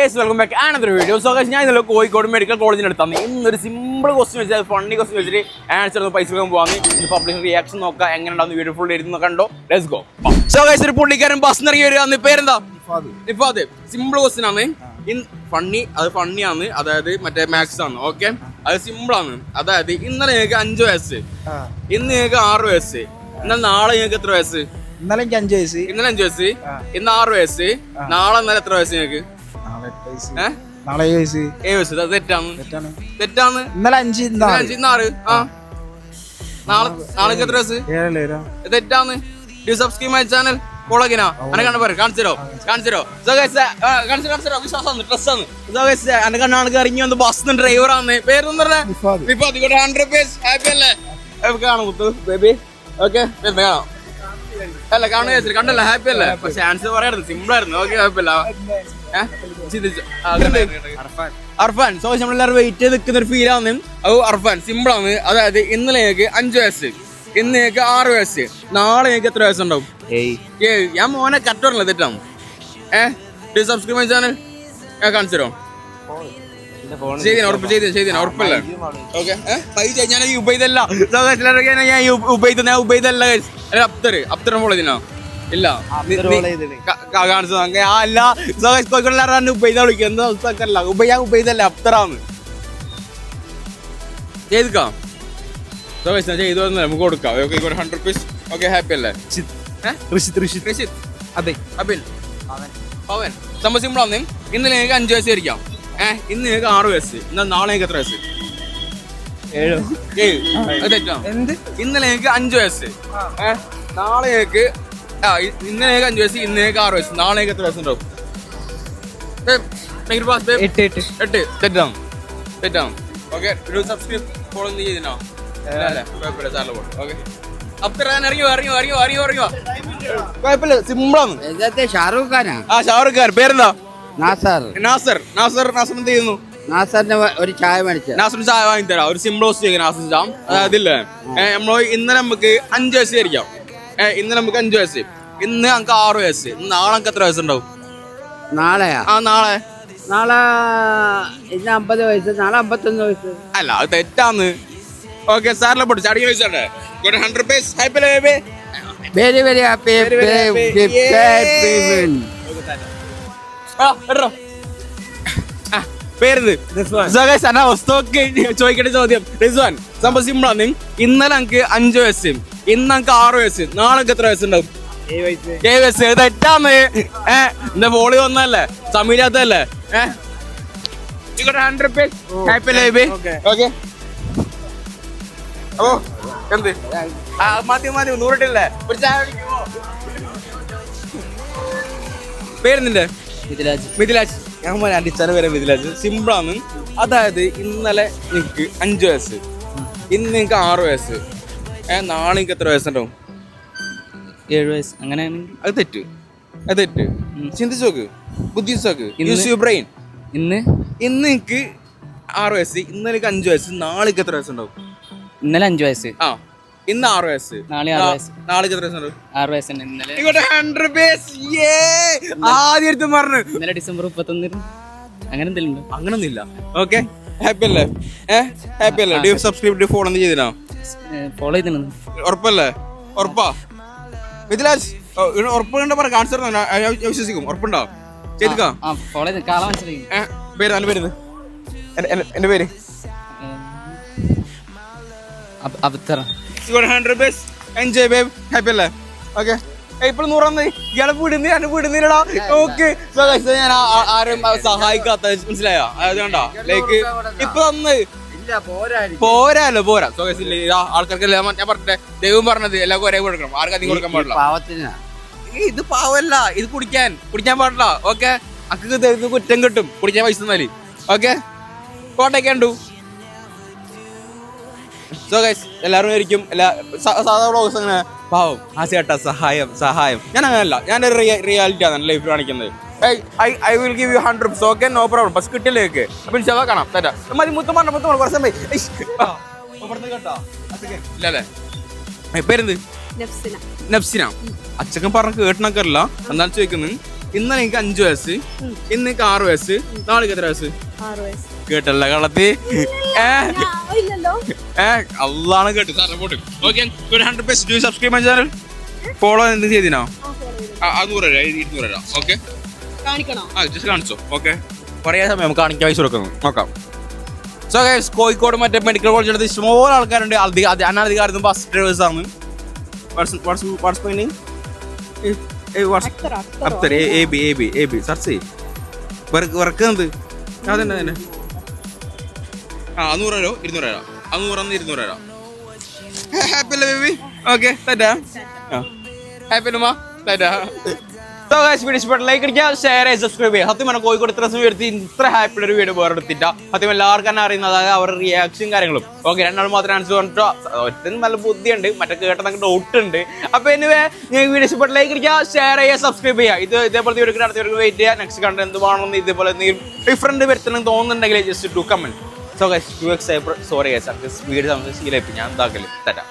Guys welcome back video so ഞാൻ ഇന്നലെ Kozhikode medical കോളേജിന് അടുത്താണ് ഇന്നൊരു സിമ്പിൾ ക്വസ്റ്റ്യൻ വെച്ചാൽ ഫണ്ണി ക്വസ്റ്റ്യൻ വെച്ചിട്ട് ആൻസർ ഒന്ന് പൈസ കൊടുക്കാൻ പോവാന്ന്. ഇന്ന് പബ്ലിക് റിയാക്ഷൻ നോക്കാം എങ്ങനെ ഉണ്ടാവും വീഡിയോ ഫുൾ ഇരുന്ന് കണ്ടോ? ലെറ്റ്സ് ഗോ സോ ഗൈസ് ഒരു പുള്ളിക്കാരൻ ബസ് ഇറങ്ങി വരിക. പേരെന്താ? നിഫാദ്. സിമ്പിൾ ക്വസ്റ്റ്യൻ ആണ്. ഇൻ ഫണ്ണി അത് ഫണ്ണി ആണ്. അതായത് മറ്റേ മാത്സ് ആണ് ഓക്കെ അത് സിമ്പിൾ ആണ്. അതായത് ഇന്നലെ ഞങ്ങൾക്ക് അഞ്ച് വയസ്സ്. ഇന്ന് ഞങ്ങൾക്ക് ആറ് വയസ്സ്. എന്നാൽ നാളെ ഞങ്ങൾക്ക് എത്ര വയസ്സ്? ഇന്നലെ എനിക്ക് അഞ്ച് വയസ്സ്. ഇന്നലെ അഞ്ച് വയസ്സ്. ഇന്ന് ആറ് വയസ്സ്. നാളെ എന്നാലും എത്ര വയസ്സ് ഞങ്ങൾക്ക്? നാളെ ഏഴ് വയസ്സ് ഏഴ് വയസ്സ് തെറ്റാണ്. തെറ്റാണ്. തെറ്റാണ്. ഇന്നലെ അഞ്ച്. അഞ്ച് ഇന്ന് ആറ്. ആ. നാളെ നാളെ എത്ര വയസ്സ് തെറ്റാണ്. ഡു സബ്സ്ക്രൈബ് മൈ ചാനൽ കോളകിനാ അനെ കണ്ടു പറ കാണിച്ചോ കാണിച്ചോ കാണിച്ചോ വിശ്വാസമാണ് ട്രസ്റ്റ് ആണ്. അന്നെ കണ്ണാണ് ഇറങ്ങി വന്ന് ബസ് ഡ്രൈവർ ആണ്. പേരൊന്നും പറഞ്ഞേ? ഹൺഡ്രഡ് പേസ് ഹാപ്പി അല്ലേ? കാണാം ബേബി ഓക്കെ കാണാം. അല്ല കാണുക ചേച്ചി കണ്ടല്ല ഹാപ്പി അല്ല? പക്ഷെ ആൻസർ പറയായിരുന്നു സിമ്പിൾ ആയിരുന്നു. ഓക്കെ കുഴപ്പമില്ല. അർഫാൻ. സോ നമ്മളെല്ലാവരും വെയിറ്റ് ചെയ്ത് നിൽക്കുന്ന ഒരു ഫീൽ ആണ്. അത് അർഫാൻ സിമ്പിൾ ആണ്. അതായത് ഇന്നലെ ഞങ്ങൾക്ക് അഞ്ച് വയസ്സ്. ഇന്ന് ഞങ്ങൾക്ക് ആറ് വയസ്സ്. നാളെ ഞങ്ങൾക്ക് എത്ര വയസ്സുണ്ടാവും? ഏയ്. ഞാൻ മോനെ കട്ടോറല്ല തെറ്റാണ് ഏഹ് സബ്സ്ക്രൈബ് ചാനൽ ഞാൻ കാണിച്ചു തരോ ഉറപ്പ് ഉറപ്പല്ലേ? ഓക്കെ ഞാൻ ഈ ഞാൻ അല്ല ഫോളോ ചെയ്തിനോ ഇല്ല. കാണിച്ചു? ആ അല്ല. കോഴിക്കോടില്ലാതെ ഉപയോഗിത വിളിക്കുക എന്താ അവസ്ഥക്കല്ല ഉപ ഞാൻ ഉപയോഗിതല്ല അപ്തറാന്ന് ചെയ്തിക്കാം? സോഗസ് ഞാൻ ചെയ്തു തന്നല്ലേ നമുക്ക് കൊടുക്കാം. ഓക്കെ ഒരു ഹൺഡ്രഡ് പീസ് ഓക്കെ ഹാപ്പി അല്ലേ? ഏഹ് ഋഷിത് ഋഷിത്. രശിത് അതെ അബിൻ. പവൻ. സംഭവം സിമ്പിൾ ആണ് ഇന്നലെ എനിക്ക് അഞ്ച് വയസ്സ് ആയിരിക്കാം ഏഹ് ഇന്ന് ഞങ്ങൾക്ക് ആറ് വയസ്സ്. എന്നാൽ നാളെ എത്ര വയസ്സ്? ഏഴോ. ഏഴ്. അത് തെറ്റാണ് എന്ത്? ഇന്നലെ എനിക്ക് അഞ്ച് വയസ്സ്. ഏഹ് നാളെ എനിക്ക് ആ ഇ- ഇന്നലെ അഞ്ച് വയസ്സ് ഇന്ന് ആറ് വയസ്സ്. നാളെ എത്ര വയസ്സുണ്ടാവും ഏയ്, ഭയങ്കര fast, babe. എട്ട് എട്ട്. എട്ട്. തെറ്റാണ് തെറ്റാണ് ഓക്കെ ഒരു സബ്സ്ക്രൈബ് ഫോളോ ഒന്നും ചെയ്തിനോ അല്ലേ? കുഴപ്പമില്ല സാറിൽ പോട്ടെ. ഓക്കെ. കുഴപ്പമില്ല സിമ്പിളാണ് ഷാറൂഖ് ഖാനാ? ആ ഷാറുഖ് ഖാൻ. പേരെന്താ? നാസർ. നാസർ നാസർ നാസർ എന്ത് ചെയ്യുന്നു? നാസറിന് ഒരു ചായ മേടിച്ചു. നാസറിന് ചായ വാങ്ങി തരാം ഒരു സിമ്പിൾ ഹോസ്റ്റ് നാസർ ചാം. അതായത് ഇല്ലേ നമ്മൾ ഇന്നലെ നമുക്ക് അഞ്ച് വയസ്സ് ആയിരിക്കാം. ഇന്നലെ നമുക്ക് അഞ്ച് വയസ്സ്. ഇന്ന് നമുക്ക് ആറ് വയസ്സ്. നാളെ നമുക്ക് എത്ര വയസ്സുണ്ടാവും? നാളെയാ? ആ നാളെ. നാളെ ഇന്ന് അമ്പത് വയസ്സ് നാളെ അമ്പത്തൊന്ന് വയസ്സ്. അല്ല അത് തെറ്റാന്ന്. ഓക്കെ സാറിനെ പൊട്ടി ചടിയ വയസ്സാണ് ഒരു hundred pace happy very very happy Very, very ആ പേരെന്ത്? സഹേഷ്, അന്നാ വസ്തുവൊക്കെ ചോദിക്കേണ്ട ചോദ്യം. റിസ്വാൻ സംഭവം സിമ്പിൾ ആണ്. ഇന്നലെ എനിക്ക് അഞ്ച് വയസ്സ്. ഇന്ന് എനിക്ക് ആറ് വയസ്സ്. നാളെ എത്ര വയസ്സുണ്ടാവും? ഏഴ് വയസ്സ്. തെറ്റാന്ന്. ഏ എന്റെ ഫോളി വന്നല്ലേ സമീരാത്തല്ലേ ഏ? ഹൺഡ്രഡ് പേസ് ഹാപ്പി Okay. ഓക്കെ എന്ത്? ആ മതി മതി നൂറിട്ടില്ലേ ഒരു ചായ കുടിക്കുമോ? പേരെന്തിന്റെ? മിഥിലാജ്. ഞാൻ മോനെ അടിച്ചാൽ വരെ മിഥിലാജ്. സിമ്പിൾ ആണ് അതായത് ഇന്നലെ നിങ്ങൾക്ക് അഞ്ച് വയസ്സ്. ഇന്ന് നിങ്ങൾക്ക് ആറ് വയസ്സ്. നാളെ നിനക്ക് എത്ര വയസ്സുണ്ടാവും? ഏഴ് വയസ്സ്. അങ്ങനെയാണെങ്കിൽ അത് തെറ്റ്. അത് തെറ്റ്. ചിന്തിച്ചു നോക്ക്. ബുദ്ധിച്ച് നോക്ക്. യൂസ് യു ബ്രെയിൻ ഇന്ന്? ഇന്ന് നിനക്ക് ആറ് വയസ്സ്. ഇന്നലെ അഞ്ച് വയസ്സ്. നാളേക്ക് എത്ര വയസ്സുണ്ടാവും? ഇന്നലെ അഞ്ച് വയസ്സ്. ആ. ഇന്ന് ആറ് വയസ്സ്. നാളെ ആറ് നാ- വയസ്സ്. നാളേക്ക് എത്ര വയസ്സുണ്ടാവും ആറ് വയസ്സുണ്ട് ഇന്നലെ. ഇങ്ങോട്ട് ഹൺഡ്രഡ് പേസ് ആദ്യം എടുത്ത് പറഞ്ഞു. ഇന്നലെ ഡിസംബർ മുപ്പത്തൊന്നിന്. അങ്ങനെ എന്തെങ്കിലും ഉണ്ടോ? അങ്ങനൊന്നുമില്ല. ഓക്കെ ഹാപ്പി അല്ലേ? ഏഹ് ഹാപ്പി അല്ലേ? ഡ്യൂ സബ്സ്ക്രൈബ് ഡ്യൂ ഫോൺ എന്ത് ചെയ്തിനാ? ഫോളോ ചെയ്തിരുന്നു ഉറപ്പല്ലേ? ഉറപ്പാ? മിഥിലാജ് ഓ, ഇങ്ങട് ഉറപ്പ് കണ്ട പറ കാണിച്ചു. ഞാൻ- ഞാൻ വിശ്വസിക്കും. ഉറപ്പുണ്ടോ? ചെയ്തിക്കാം? ഫോളോ ചെയ്ത് കാള മനസ്സിലായി. പേര് നല്ല പേര് എന്റെ പേര്? ബേസ് എൻജോയ് ബേബ് ഹാപ്പി അല്ലേ? ഓക്കെ ഇപ്പോൾ നൂറന്ന് ഇയാളെ വിടുന്ന ഞാൻ വിടുന്നില്ലടാ. ഓക്കെ ഞാൻ ആരും സഹായിക്കാത്ത മനസ്സിലായോ? അത് ലൈക്ക് ഇപ്പൊ തന്ന്. പോരാല്ലോ പോരാ. സോ ആൾക്കാർക്ക് എല്ലാം ഞാൻ പറഞ്ഞെ ദൈവം പറഞ്ഞത് എല്ലാവർക്കും ഒരേ കൊടുക്കണം. ആർക്കും അധികം കൊടുക്കാൻ പാടില്ല. ഇത് പാവല്ല. ഇത് കുടിക്കാൻ. കുടിക്കാൻ പാടില്ല. ഓക്കെ അക്കക്ക് കുറ്റം കിട്ടും. കുടിക്കാൻ പൈസ തന്നാൽ. ഓക്കെ കോട്ടയ്ക്ക് കണ്ടു. സോ ഗൈസ് എല്ലാവരും ആയിരിക്കും എല്ലാ സാധാരണ സാധാ വ്ളോഗ്സ് അങ്ങനെ പാവം ആ ചേട്ടാ സഹായം സഹായം. ഞാൻ അങ്ങനല്ല ഞാൻ റിയാലിറ്റി ആണ് ലൈഫ് കാണിക്കുന്നത്. I will give you hundred okay no problem bus കിട്ടില്ലേക്ക് അപ്പം ചെവ കാണാം. തരാം മതി മുത്തം പറഞ്ഞ മുത്തം പറഞ്ഞു കുറച്ച് ഇല്ല അല്ലേ? പേരെന്ത്? നഫ്സിന. അച്ഛക്കൻ പറഞ്ഞ കേട്ടണക്കല്ല എന്നാലും ചോദിക്കുന്നത് ഇന്നലെ എനിക്ക് അഞ്ചു വയസ്സ്. ഇന്ന് എനിക്ക് ആറ് വയസ്സ്. നാളെ എത്ര വയസ്സ്? കേട്ടല്ല കളത്തി ഏ ആ, ഇല്ലല്ലോ ഏ? അള്ളാണ് കേട്ടു. സാറേ പോട്ട് okay hundred purse do subscribe channel follow എന്ത് ചെയ്തിനോ? ആ നൂറ് രൂപ ഇരുന്നൂറ് രൂപ. ഓക്കെ കാണിക്കണോ? ആ ജസ്റ്റ് കാണിച്ചോ. ഓക്കെ കുറേ സമയം കാണിക്കാൻ പൈസ കൊടുക്കുന്നു നോക്കാം. സോ ഗൈസ് കോഴിക്കോട് മറ്റേ മെഡിക്കൽ കോളേജ് എടുത്ത് ഇഷ്ടംപോലെ ആൾക്കാരുണ്ട്. അധികം അത് അനധികാരം ബസ് ഡ്രൈവേഴ്സ് ആണ്. വർക്ക് എന്ത്? നെയിം അക്തർ ആ നൂറ് രൂപ ഇരുന്നൂറ് രൂപ അഞ്ഞൂറ് ഇരുന്നൂറ് രൂപ ഹാപ്പി അല്ലേ ബേബി? ഓക്കെ തരാ ഹാപ്പി അല്ലുമാ തരാ സോ guys, വീഡിയോ ഇഷ്ടപ്പെട്ട ലൈക്ക് അടിക്കുക ഷെയർ ചെയ്യുക സബ്സ്ക്രൈബ് ചെയ്യുക. സത്യം പറഞ്ഞാൽ കോഴിക്കോട് ഇത്ര സമയം എടുത്ത് ഇത്ര ഹാപ്പി ഒരു വീഡിയോ വേറെ എടുത്തില്ല. സത്യം എല്ലാവർക്കും തന്നെ അറിയുന്നത് അതായത് അവരുടെ റിയാക്ഷൻ കാര്യങ്ങളും. ഓക്കെ രണ്ടാൾ മാത്രം ആൻസർ പറഞ്ഞിട്ടോ? ഒറ്റ നല്ല ബുദ്ധിയുണ്ട്. മറ്റേ കേട്ട നമുക്ക് ഡൗട്ട് ഉണ്ട്. അപ്പൊ എനിവേ നിങ്ങൾ വീഡിയോ ഇഷ്ടപ്പെട്ട ലൈക്ക് അടിക്കുക ഷെയർ ചെയ്യുക സബ്സ്ക്രൈബ് ചെയ്യുക. ഇത് ഇതേപോലത്തെ വീഡിയോ അടുത്ത വെയിറ്റ് ചെയ്യുക. നെക്സ്റ്റ് കണ്ട് എന്ത് വേണമെന്ന് ഇതേപോലെ എന്തെങ്കിലും ഡിഫറെന്റ് വരുത്തണം തോന്നുന്നുണ്ടെങ്കിൽ just to comment so guys two X sorry guys speed നമുക്ക് ശീലമായി ഞാൻ എന്താക്കൽ? തരാം.